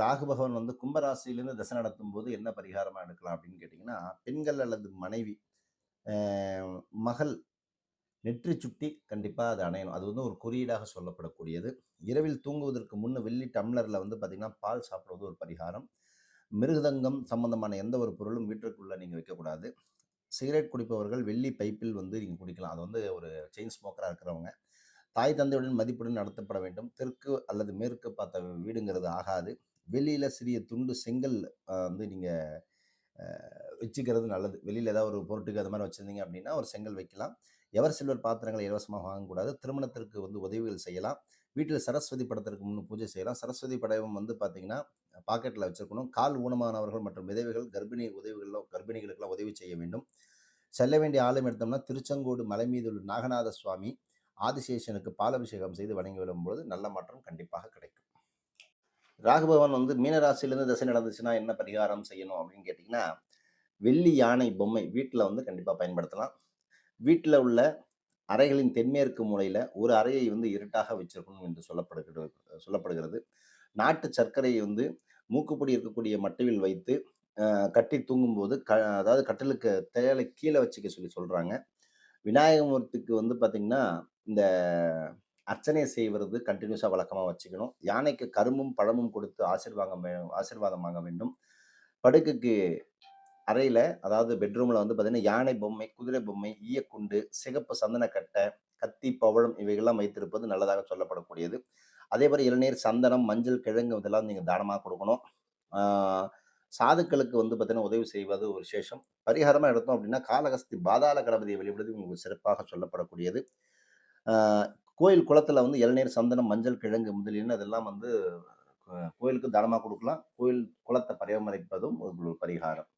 ராகு பகவான் வந்து கும்பராசியிலிருந்து தசை நடத்தும் போது என்ன பரிகாரமாக எடுக்கலாம் அப்படின்னு கேட்டிங்கன்னா பெண்கள் அல்லது மனைவி மகள் நெற்றி சுட்டி கண்டிப்பாக அது அணையணும். அது வந்து ஒரு குறியீடாக சொல்லப்படக்கூடியது. இரவில் தூங்குவதற்கு முன்ன வெள்ளி டம்ளரில் வந்து பார்த்திங்கன்னா பால் சாப்பிடுவது ஒரு பரிகாரம். மிருகதங்கம் சம்பந்தமான எந்த ஒரு பொருளும் வீட்டிற்குள்ளே நீங்கள் வைக்கக்கூடாது. சிகரெட் குடிப்பவர்கள் வெள்ளி பைப்பில் வந்து நீங்கள் குடிக்கலாம். அது வந்து ஒரு செயின் ஸ்மோக்கராக இருக்கிறவங்க. தாய் தந்தையுடன் மதிப்புடன் நடத்தப்பட வேண்டும். தெற்கு அல்லது மேற்கு பார்த்த வீடுங்கிறது ஆகாது. வெளியில் சிறிய துண்டு செங்கல் வந்து நீங்கள் வச்சுக்கிறது நல்லது. வெளியில் ஏதாவது ஒரு பொருட்டுக்கு அது மாதிரி வச்சுருந்தீங்க அப்படின்னா ஒரு செங்கல் வைக்கலாம். எவர் சில்வர் பாத்திரங்களை இலவசமாக வாங்கக்கூடாது. திருமணத்திற்கு வந்து உதவிகள் செய்யலாம். வீட்டில் சரஸ்வதி படத்திற்கு முன் பூஜை செய்யலாம். சரஸ்வதி படம் வந்து பார்த்தீங்கன்னா பாக்கெட்டில் வச்சுருக்கணும். கால் ஊனமானவர்கள் மற்றும் விதவைகள் கர்ப்பிணி உதவிகளில் கர்ப்பிணிகளுக்கெல்லாம் உதவி செய்ய வேண்டும். செல்ல வேண்டிய ஆலயம் எடுத்தோம்னா திருச்செங்கோடு மலை மீது உள்ள நாகநாத சுவாமி ஆதிசேஷனுக்கு பாலபிஷேகம் செய்து வணங்கி விடும்போது நல்ல மாற்றம் கண்டிப்பாக கிடைக்கும். ராகுபவன் வந்து மீனராசியிலேருந்து திசை நடந்துச்சுன்னா என்ன பரிகாரம் செய்யணும் அப்படின்னு கேட்டிங்கன்னா வெள்ளி யானை பொம்மை வீட்டில் வந்து கண்டிப்பாக பயன்படுத்தலாம். வீட்டில் உள்ள அறைகளின் தென்மேற்கு மூலையில் ஒரு அறையை வந்து இருட்டாக வச்சிருக்கணும் என்று சொல்லப்படுகிறது சொல்லப்படுகிறது. நாட்டு சர்க்கரையை வந்து மூக்குப்பொடி இருக்கக்கூடிய மட்டையில் வைத்து கட்டி தூங்கும்போது க அதாவது கட்டிலுக்கு தேலை கீழே வச்சுக்க சொல்லி சொல்கிறாங்க விநாயகமூர்த்திக்கு வந்து பார்த்திங்கன்னா இந்த அர்ச்சனை செய்வது கண்டினியூஸாக வழக்கமாக வச்சுக்கணும். யானைக்கு கரும்பும் பழமும் கொடுத்து ஆசீர்வாதம் வே- ஆசீர்வாதம் வாங்க வேண்டும். படுக்கைக்கு அறையில் அதாவது பெட்ரூமில் வந்து பார்த்திங்கன்னா யானை பொம்மை குதிரை பொம்மை ஈயக்குண்டு சிகப்பு சந்தனக்கட்டை கத்தி பவழம் இவைகள்லாம் வைத்திருப்பது நல்லதாக சொல்லப்படக்கூடியது. அதே மாதிரி இளநீர் சந்தனம் மஞ்சள் கிழங்கு இதெல்லாம் நீங்கள் தானமாக கொடுக்கணும். சாதுக்களுக்கு வந்து பார்த்தீங்கன்னா உதவி செய்வது ஒரு விசேஷம். பரிகாரமாக எடுத்தோம் அப்படின்னா காலகஸ்தி பாதாள கணபதியை வெளியிடுவது உங்களுக்கு சிறப்பாக சொல்லப்படக்கூடியது. கோயில் குளத்தில் வந்து இளநீர் சந்தனம் மஞ்சள் கிழங்கு முதலியன அதெல்லாம் வந்து கோயிலுக்கு தானமாக கொடுக்கலாம். கோயில் குளத்தை பராமரிப்பதும் ஒரு பரிகாரம்.